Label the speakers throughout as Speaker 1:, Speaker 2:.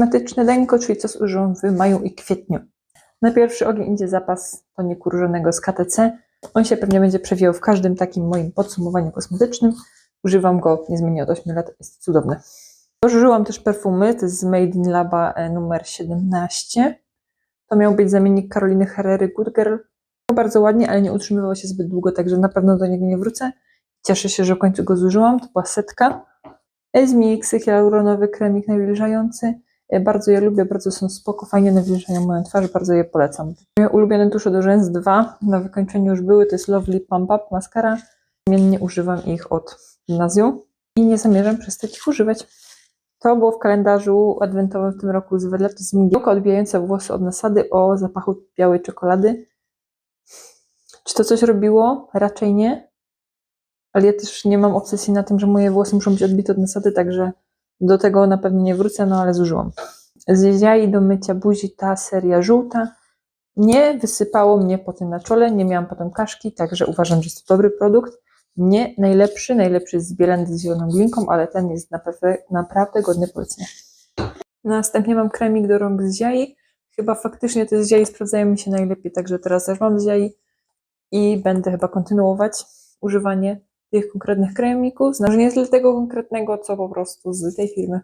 Speaker 1: Kosmetyczny Denko, czyli co zużyłam w maju i kwietniu. Na pierwszy ogień idzie zapas toniku różanego z KTC. On się pewnie będzie przewijał w każdym takim moim podsumowaniu kosmetycznym. Używam go niezmiennie od 8 lat, jest cudowny. Użyłam też perfumy, to jest z Made in Laba e, numer 17. To miał być zamiennik Karoliny Herrery Good Girl. Bardzo ładnie, ale nie utrzymywał się zbyt długo, także na pewno do niego nie wrócę. Cieszę się, że w końcu go zużyłam. To była setka. Esmix, hialuronowy kremik nawilżający. E, Bardzo je lubię, bardzo są spoko, fajnie nawilżają moją twarz, bardzo je polecam. Moje ulubione tusze do rzęs dwa na wykończeniu już były, to jest Lovely Pump Up Mascara. Zmiennie używam ich od gimnazjum i nie zamierzam przestać ich używać. To było w kalendarzu adwentowym w tym roku z Velvet z mgiełka odbijająca włosy od nasady o zapachu białej czekolady. Czy to coś robiło? Raczej nie. Ale ja też nie mam obsesji na tym, że moje włosy muszą być odbite od nasady, także do tego na pewno nie wrócę, no ale zużyłam. Z jaj do mycia buzi ta seria żółta. Nie wysypało mnie potem na czole, nie miałam potem kaszki, także uważam, że jest to dobry produkt. Nie najlepszy, najlepszy jest z Bielendy z zieloną glinką, ale ten jest naprawdę, naprawdę godny polecenia. Następnie mam kremik do rąk z ziai. Chyba faktycznie te z ziai sprawdzają mi się najlepiej, także teraz też mam z ziai i będę chyba kontynuować używanie tych konkretnych kremików. Znaczy nie z tego konkretnego, co po prostu z tej firmy.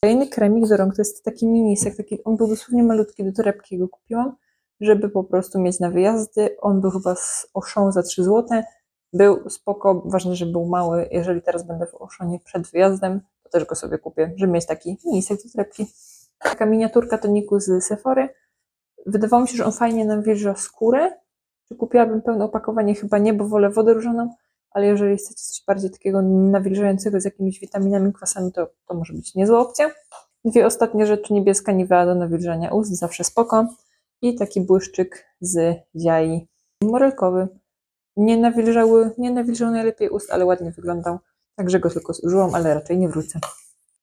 Speaker 1: Kolejny kremik do rąk to jest taki minisek, taki, on był dosłownie malutki, do torebki go kupiłam, żeby po prostu mieć na wyjazdy. On był chyba z Auchan za 3 zł. Był spoko, ważne, że był mały. Jeżeli teraz będę w Auchanie przed wyjazdem, to też go sobie kupię, żeby mieć taki minisek do torebki. Taka miniaturka toniku z Sephory. Wydawało mi się, że on fajnie nawilża skórę. Czy kupiłabym pełne opakowanie? Chyba nie, bo wolę wodę różaną, ale jeżeli chcecie coś bardziej takiego nawilżającego z jakimiś witaminami, kwasami, to, to może być niezła opcja. Dwie ostatnie rzeczy, niebieska Nivea do nawilżania ust, zawsze spoko. I taki błyszczyk z jaj morelkowy. Nie nawilżały, nie nawilżał najlepiej ust, ale ładnie wyglądał. Także go tylko zużyłam, ale raczej nie wrócę.